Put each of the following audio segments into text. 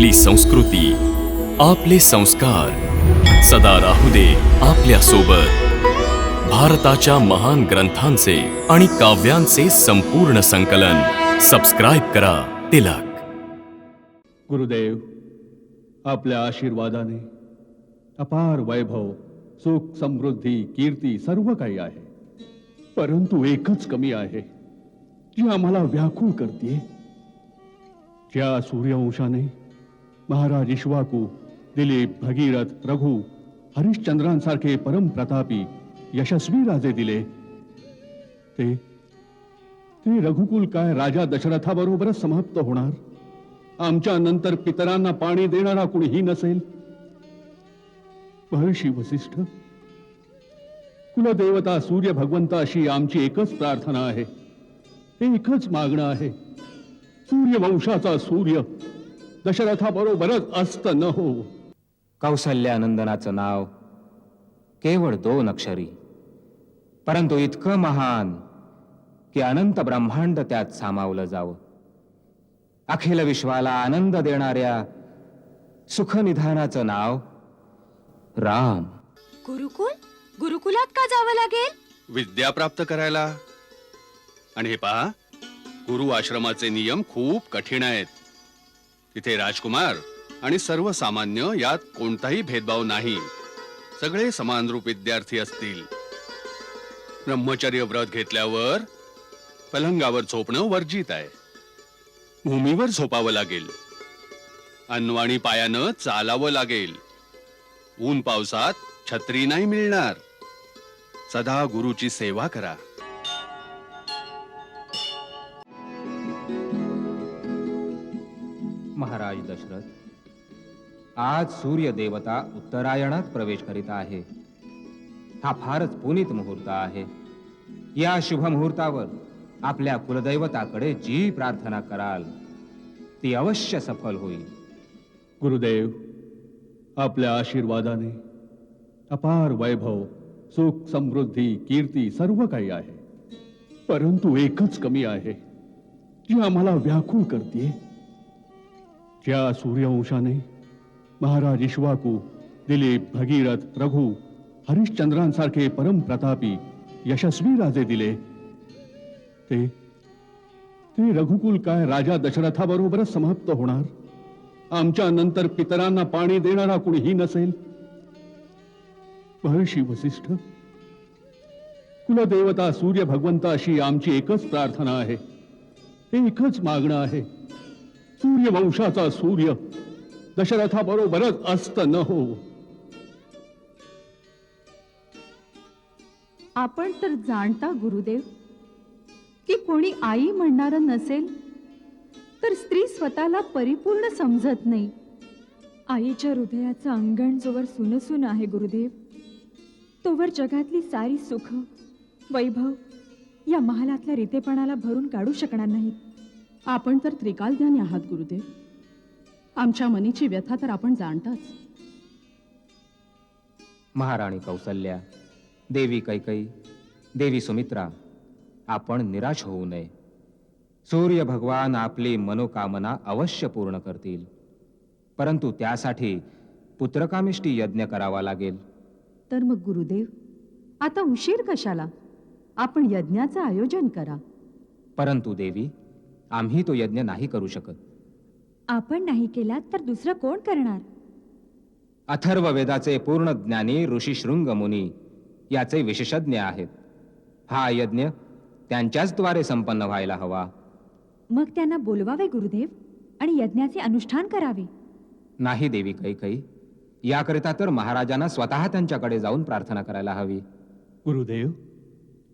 आपली संस्कृती आपले संस्कार. सदा राहू दे आपल्यासोबत भारताच्या महान ग्रंथांचे आणि काव्यांचे संपूर्ण संकलन. सबस्क्राईब करा तिलक. गुरुदेव आपल्या आशीर्वादाने अपार वैभव सुख समृद्धी कीर्ती सर्व काही आहे. परंतु एकच कमी आहे जी आम्हाला व्याकुळ करते ज्या सूर्यवंशाने महाराज इश्वाकू दिलीप भगीरथ रघु हरिश्चंद्रांसारखे परमप्रतापी यशस्वी राजे दिले. ते ते रघुकुल काय राजा दशरथाबरोबरच समाप्त होणार? आमच्या नंतर पितरांना पाणी देणारा कुणीही नसेल? महर्षी वसिष्ठ कुलदेवता सूर्य भगवंता अशी आमची एकच प्रार्थना आहे. एकच मागणं आहे. सूर्यवंशाचा सूर्य दशरथाबरोबरच अस्त न हो कौसल्यानंदनाचं नाव केवळ दोन अक्षरी. परंतु इतकं महान की अनंत ब्रह्मांड त्यात सामावलं जावं. अखिल विश्वाला आनंद देणाऱ्या सुखनिधानाचं नाव राम. गुरुकुल? गुरुकुलात का जावं लागेल? विद्या प्राप्त करायला. आणि हे पहा गुरु आश्रमाचे नियम खूप कठीण आहेत. तिथे राजकुमार आणि सर्वसामान्य यात कोणताही भेदभाव नाही. सगळे समानरूप विद्यार्थी असतील. ब्रह्मचर्य व्रत घेतल्यावर पलंगावर झोपणं वर्जित आहे. भूमीवर झोपावं लागेल. अन्वाणी पायानं चालावं लागेल. ऊन पावसात छत्री नाही मिळणार. सदा गुरुची सेवा करा. महाराज दशरथ. आज सूर्य देवता उत्तरायणात प्रवेश करीत आहे. हा फारच पुनीत मुहूर्त आहे. या शुभ मुहूर्तावर आपल्या कुलदैवताकडे जी प्रार्थना कराल ती अवश्य सफल होईल. गुरुदेव आपल्या आशीर्वादाने अपार वैभव सुख समृद्धी कीर्ती सर्व काही आहे. परंतु एकच कमी आहे जी आम्हाला व्याकुळ करते ज्या सूर्यवंशाने महाराज इश्वाकू दिलीप भगीरथ रघु हरिश्चंद्रांसारखे परमप्रतापी यशस्वी राजे दिले। ते ते रघुकुल काय राजा दशरथाबरोबरच समाप्त होणार? आमच्या नंतर पितरांना पाणी देणारा कुणीही नसेल? महर्षी वसिष्ठ कुलदेवता सूर्य भगवंता अशी आमची एकच प्रार्थना आहे. एकच मागणं आहे. सूर्यवंशाचा सूर्य दशरथाबरोबरच अस्त न हो. आपण तर जाणता गुरुदेव की कोणी आई म्हणणार नसेल तर स्त्री स्वतःला परिपूर्ण समजत नाही. आईच्या हृदयाचं अंगण जोवर सुनसून आहे गुरुदेव. तोवर जगातली सारी सुख वैभव या महालातल्या रितेपणाला भरून काढू शकणार नाहीत. आपण तर त्रिकालज्ञानी आहात गुरुदेव. आमच्या मनीची व्यथा तर आपण जाणताच. महाराणी कौसल्या देवी कैकई देवी सुमित्रा आपण निराश होऊ नये. सूर्य भगवान आपली मनोकामना अवश्य पूर्ण करतील. परंतु त्यासाठी पुत्रकामिष्टी यज्ञ करावा लागेल. तर मग गुरुदेव आता उशीर कशाला? आपण यज्ञाचं आयोजन करा. परंतु देवी आम्ही तो यज्ञ नाही करू शकत. आपण नाही केलात तर दुसरं कोण करणार? अथर्व वेदाचे पूर्ण ज्ञानी ऋषी शृंग मुनी याचे विशेषज्ञ आहेत. हा यज्ञ त्यांच्याच द्वारे संपन्न व्हायला हवा. मग त्यांना बोलवावे गुरुदेव आणि यज्ञाचे अनुष्ठान करावे. नाही देवी कैकई याकरिता तर महाराजांना स्वतः त्यांच्याकडे जाऊन प्रार्थना करायला हवी. गुरुदेव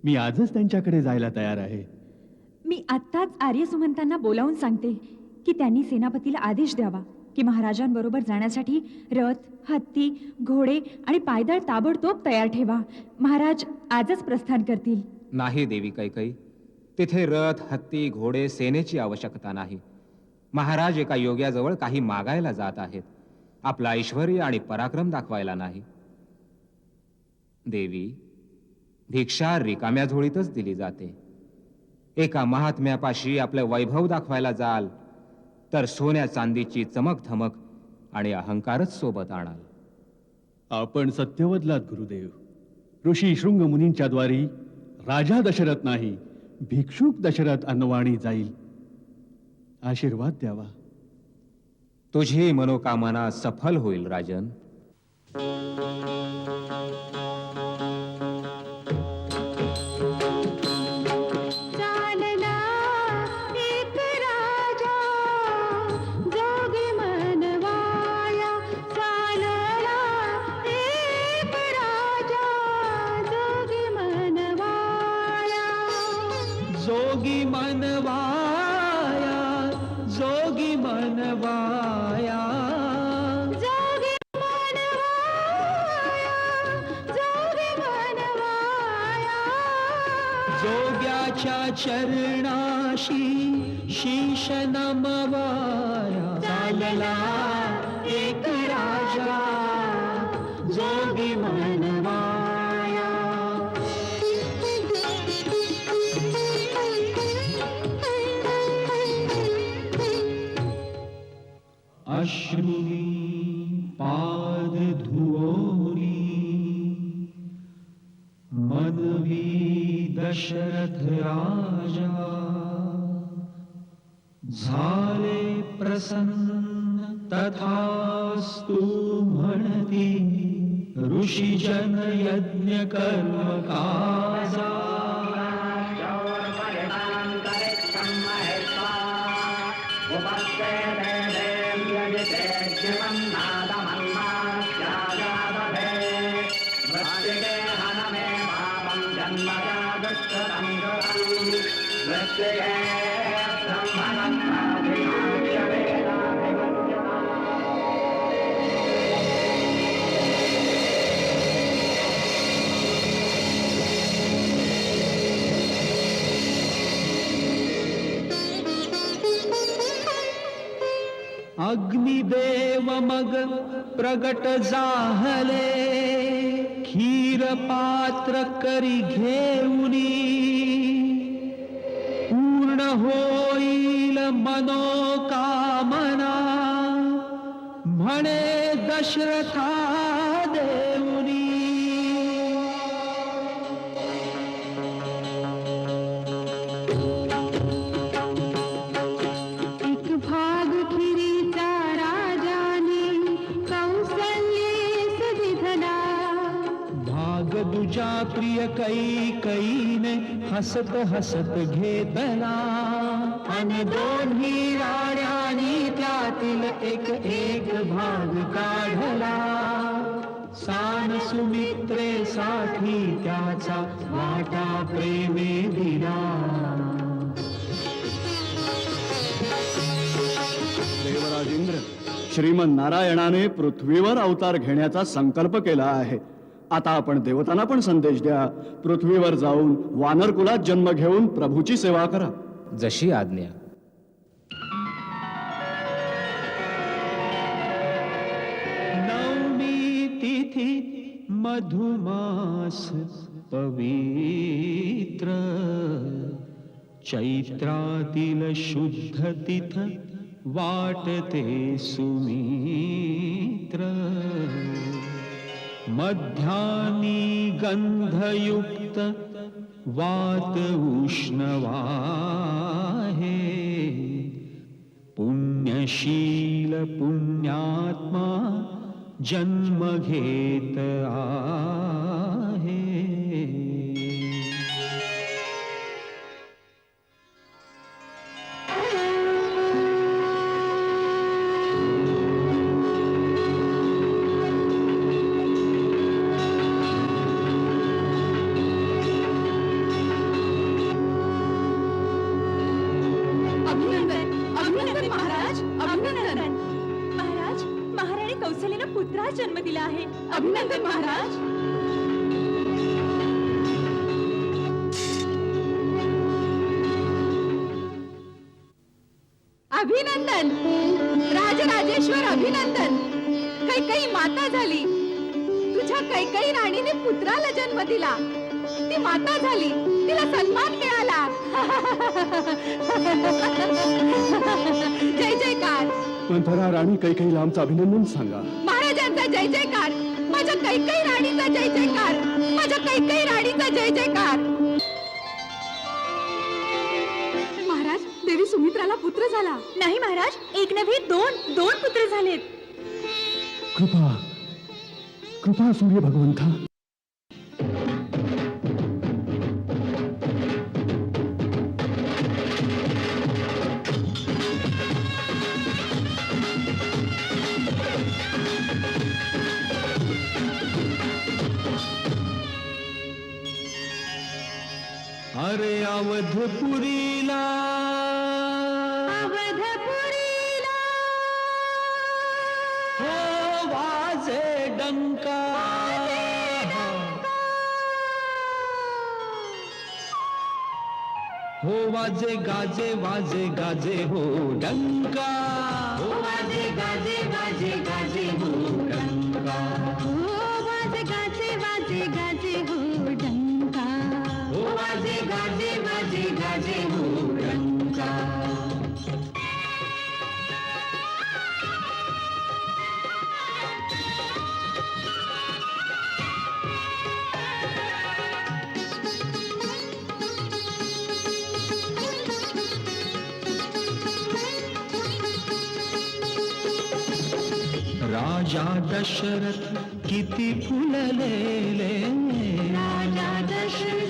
मी आजच त्यांच्याकडे जायला तयार आहे. मी आत्ताच आर्य सुमंतांना बोलावून सांगते की त्यांनी सेनापतीला आदेश द्यावा की महाराजांबरोबर जाण्यासाठी रथ हत्ती घोडे आणि पायदळ ताबडतोब तयार ठेवा. महाराज आजच प्रस्थान करतील. नाही देवी कैकई तिथे रथ हत्ती घोडे सेनेची आवश्यकता नाही. महाराज एका योग्याजवळ काही मागायला जात आहेत. आपला ऐश्वर आणि पराक्रम दाखवायला नाही. देवी भिक्षा रिकाम्या झोळीतच दिली जाते. एका महात्म्यापाशी आपलं वैभव दाखवायला जाल तर सोन्या चांदीची चमक धमक आणि अहंकारच सोबत आणाल. आपण सत्यवदलात गुरुदेव. ऋषी शृंग मुनींच्या द्वारी राजा दशरथ नाही भिक्षुक दशरथ अन्नवाणी जाईल. आशीर्वाद द्यावा. तुझी मनोकामना सफल होईल राजन. जोगी मनवाया जोगी मनवाया। जोगी मनवाया जोगी मनवाया। जोग्याच्या चरणाशी शीश नमवाया। चालला अश्रुनी पाद धुवोरी मनवी दशरथ राजा झाले प्रसन्न तथास्तु म्हणती ऋषीजन यज्ञ कर्म काजा अग्निदेव मग प्रगट जाहले पात्र करी घेऊनी. पूर्ण होईल मनोकामना. म्हणे दशरथा देऊनी. हसत हसत घेतला अन दोन्ही राण्यांनी त्यातील एक एक भाग काढला. सान सुमित्रेसाठी त्याचा वाटा प्रेमे दिला. देवराजेंद्र श्रीमन नारायणाने पृथ्वीवर अवतार घेण्याचा संकल्प केला आहे. आता आपण देवतांना पण संदेश द्या. पृथ्वीवर जाऊन वानर कुलात जन्म घेऊन प्रभूची सेवा करा. जशी आज्ञा. नवमी तिथी मधुमास पवित्र. चैत्रातील शुद्ध तिथ वाटते सुमित्र मध्यानी गंधयुक्त वात उष्णवाहे। पुण्यशील पुण्यात्मा जन्म घेत आहे महाराणी कौशल्यानं पुत्रास जन्म दिला आहे. अभिनंदन महाराज. अभिनंदन. राजराजेश्वर अभिनंदन. कैकई माता झाली. तुझ्या कैकई राणीने पुत्राला जन्म दिला. ती माता झाली. तिला सन्मान मिळाला. जय जयकार. मंथरा राणी कैकेईला आमचं अभिनंदन सांगा. महाराजांचा जय जयकार. माझ्या कैकई राणीचा जय जयकार. माझ्या कैकई राणीचा जय जयकार. महाराज देवी सुमित्राला पुत्र झाला. नाही महाराज एक नव्हे दोन दोन पुत्र झालेत. कृपा. कृपा सूर्य भगवंता. अरे अवधपुरीला अवधपुरीला हो वाजे डंका। हो वाजे गाजे वाजे गाजे हो डंका। हो वाजे गाजे वाजे गाजे हो डंका। हो वाजे गाजे वाजे गाजे हो गाजे गाजे हो डंका राजा दशरथ किती फुललेले. राजा दशरथ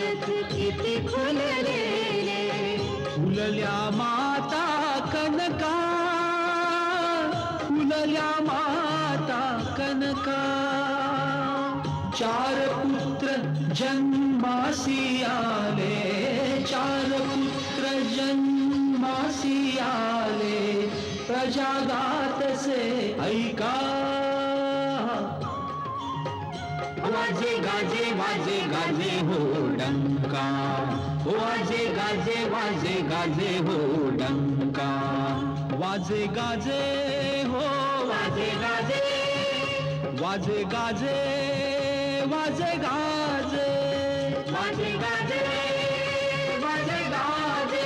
फुलल्या माता कनका फुलल्या माता कनका. चार पुत्र जन्मासी आले चार पुत्र जन्मासी आले प्रजागात से ऐका. वाजे गाजे वाजे गाजे हो डंका. वाजे गाजे वाजे गाजे हो डंका. वाजे गाजे हो वाजे गाजे. वाजे गाजे वाजे गाजे. वाजे गाजे वाजे गाजे.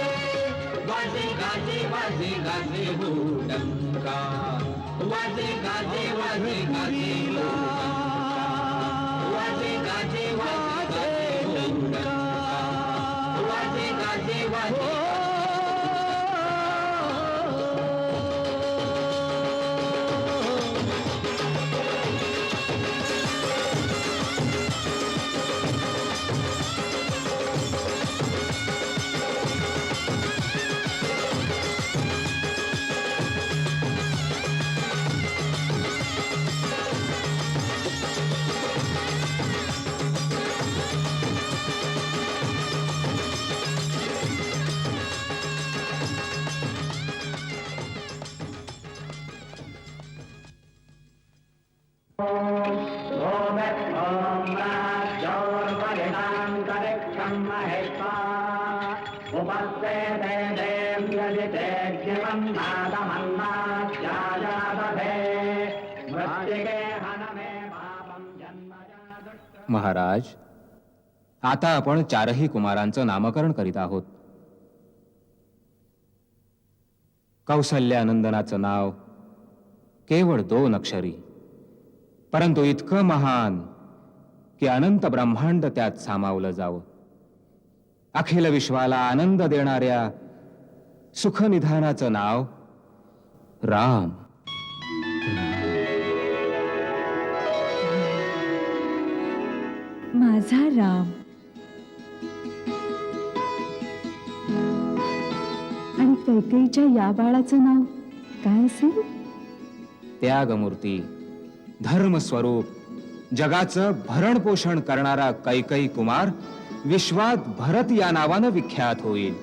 वाजे गाजे वाजे गाजे हो डंका. वाजे गाजे वाजे गाजे महाराज आता आपण चारही कुमारांचं नामकरण करीत आहोत. कौशल्यानंदनाचं नाव केवळ दोन अक्षरी. परंतु इतकं महान की अनंत ब्रह्मांड त्यात सामावलं जावं. अखिल विश्वाला आनंद देणाऱ्या सुखनिधानाचं नाव राम. माझा राम. आणि कैकेईच्या या बाळाचं नाव काय असेल? त्यागमूर्ती. धर्मस्वरूप. जगाचं भरण पोषण करणारा कैकई कुमार विश्वात भरत या नावानं विख्यात होईल.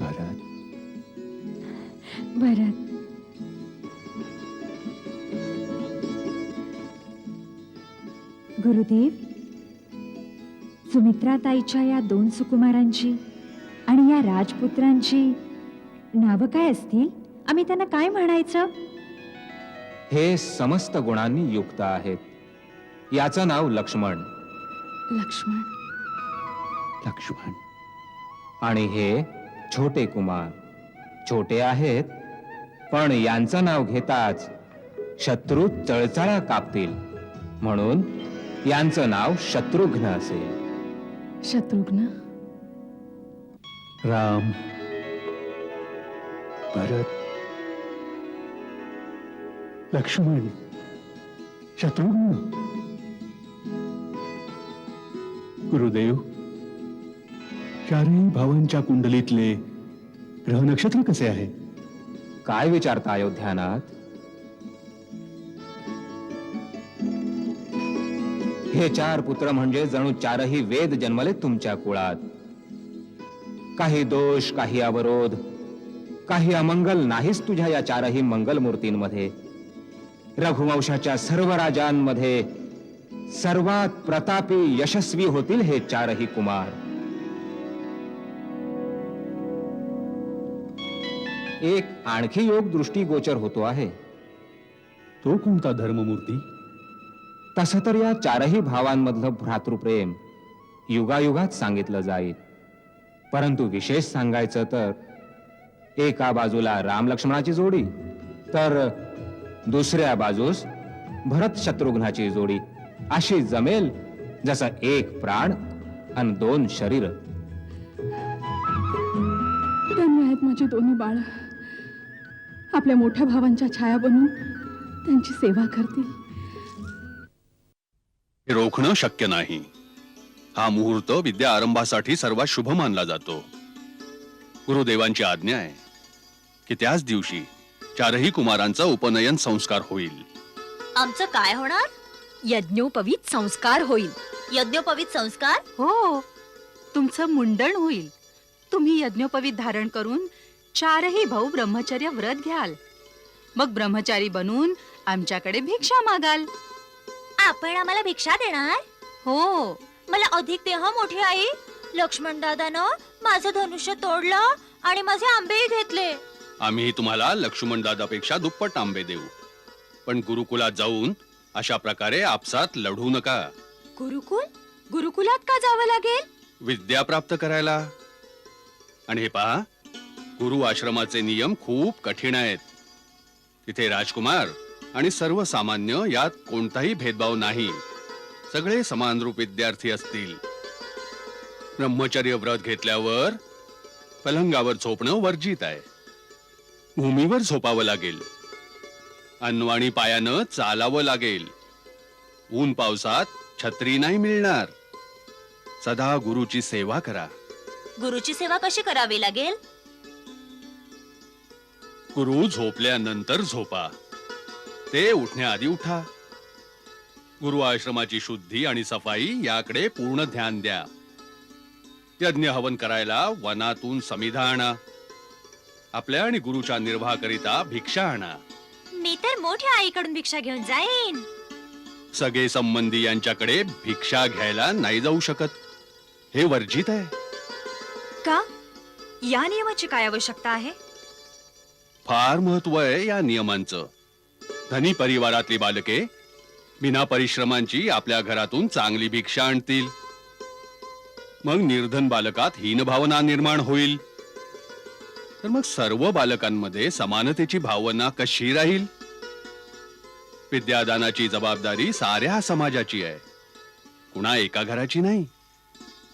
भरत? भरत. गुरुदेव सुमित्राताईच्या या दोन सुकुमारांची आणि या राजपुत्रांची नावं काय असतील? आम्ही त्यांना काय म्हणायचं? हे समस्त गुणांनी युक्त आहेत. याचं नाव लक्ष्मण. लक्ष्मण? लक्ष्मण. आणि हे छोटे कुमार. छोटे आहेत पण यांचं नाव घेताच शत्रू चळचळा कापतील. म्हणून यांचं नाव शत्रुघ्न असेल. शत्रुघ्न? राम. भरत लक्ष्मण शत्रुघ्न। गुरुदेव चारही भावांच्या कुंडलीतले ग्रह नक्षत्र कसे आहे? काय विचारता अयोध्यानाथ हे चार पुत्र म्हणजे जणू चारही वेद जन्मले तुमच्या कुळात. काही दोष काही अवरोध काही अमंगल नाहीच तुझ्या या चारही मंगल मूर्तींमध्ये रघुवंशाच्या सर्व राजांमध्ये सर्वात प्रतापी यशस्वी होतील हे चारही कुमार. एक आणखी योग दृष्टीगोचर होतो आहे. तो कोणता धर्ममूर्ती? तसं तर या चारही भावांमधलं भ्रातृप्रेम युगायुगात सांगितलं जाईल. परंतु विशेष सांगायचं तर एका बाजूला राम लक्ष्मणाची जोडी तर दुसऱ्या बाजूस भरत शत्रुघ्नाची जोडी. अशी जमेल जसं एक प्राण आणि दोन शरीर. धन्य आहेत माझी दोन्ही बाळ. आपल्या मोठ्या भावांच्या छाया बनून त्यांची सेवा करतील. हे रोखणं शक्य नाही. हा मुहूर्त विद्या आरंभासाठी सर्वात शुभ मानला जातो. गुरुदेवांची आज्ञा आहे की त्याच दिवशी चारही कुमारांचा उपनयन संस्कार होईल. आमचं काय होणार? यज्ञोपवीत संस्कार होईल. यज्ञोपवीत संस्कार? हो. तुमचं मुंडण होईल. तुम्ही यज्ञोपवीत धारण करून चारही भाऊ ब्रह्मचर्य व्रत घ्याल. मग ब्रह्मचारी बनून आमच्याकडे भिक्षा मागाल. आपण आम्हाला भिक्षा देणार? हो. मला अधिक देह मोठी आई. लक्ष्मण दादानं माझं धनुष्य तोडलं आणि माझे आंबेही घेतले. आम्ही तुम्हाला लक्ष्मण दादापेक्षा दुप्पट आंबे देऊ. पण गुरुकुलात जाऊन अशा प्रकारे आपसात लढू नका. गुरुकुल? गुरुकुलात का जावं लागेल? विद्या प्राप्त करायला. आणि हे पहा गुरु आश्रमाचे नियम खूप कठीण आहेत. तिथे राजकुमार आणि सर्वसामान्य यात कोणताही भेदभाव नाही. सगळे समानरूप विद्यार्थी असतील. ब्रह्मचर्य व्रत घेतल्यावर पलंगावर झोपणं वर्जित आहे. भूमीवर झोपावं लागेल. अनवाणी पायानं चालावं लागेल. ऊन पावसात छत्री नाही मिळणार. सदा गुरुची सेवा करा. गुरुची सेवा कशी करावी लागेल? गुरु झोपल्यानंतर झोपा. ते उठण्याआधी उठा. गुरु आश्रमाची शुद्धी आणि सफाई याकडे पूर्ण ध्यान द्या. यज्ञ हवन करायला वनातून समिधा आणा. आपल्या आणि गुरुच्या निर्वाहाकरिता भिक्षा आणा. मी तर मोठ्या आईकडून भिक्षा घेऊन जाईन. सगळे संबंधी यांच्याकडे भिक्षा घ्यायला नाही जाऊ शकत. हे वर्जित आहे. का? या नियमाची काय आवश्यकता आहे? फार महत्त्व आहे या नियमांचं. धनी परिवारातली बालके बिना परिश्रमांची आपल्या घरातून चांगली भिक्षा आणतील. मग निर्धन बालकात हीन भावना निर्माण होईल. तर मग सर्व बालकांमध्ये समानतेची भावना कशी राहील? विद्यादानाची जबाबदारी साऱ्या समाजाची आहे. कुणा एका घराची नाही.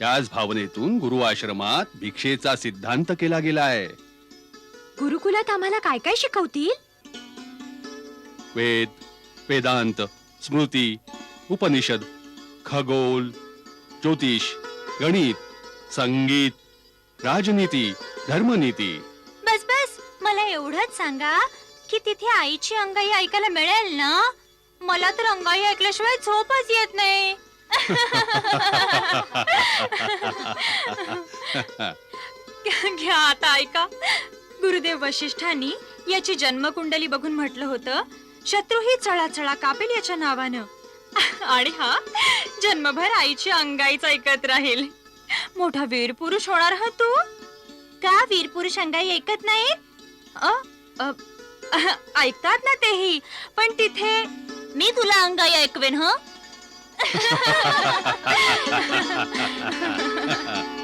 याच भावनेतून गुरु आश्रमात भिक्षेचा सिद्धांत केला गेला आहे. गुरुकुलात आम्हाला काय काय शिकवतील? वेद वेदांत स्मृती उपनिषद खगोल ज्योतिष गणित संगीत राजनीती धर्मनीती एवढंच सांगा की तिथे आईची अंगाई ऐकायला मिळेल ना? मला तर अंगाई ऐकल्याशिवाय झोपच येत नाही. घ्या आता ऐका. गुरुदेव वशिष्ठांनी याची जन्मकुंडली बघून म्हटलं होतं शत्रू ही चळाचळा कापेल याच्या नावानं. आणि हा जन्मभर आईची अंगाईच ऐकत राहील. मोठा वीर पुरुष होणार हा तू? का वीर पुरुष अंगाई ऐकत नाहीत? अ, अ, ऐकतात ना तेही. पण तिथे मी तुला अंगाई ऐकवेन ह?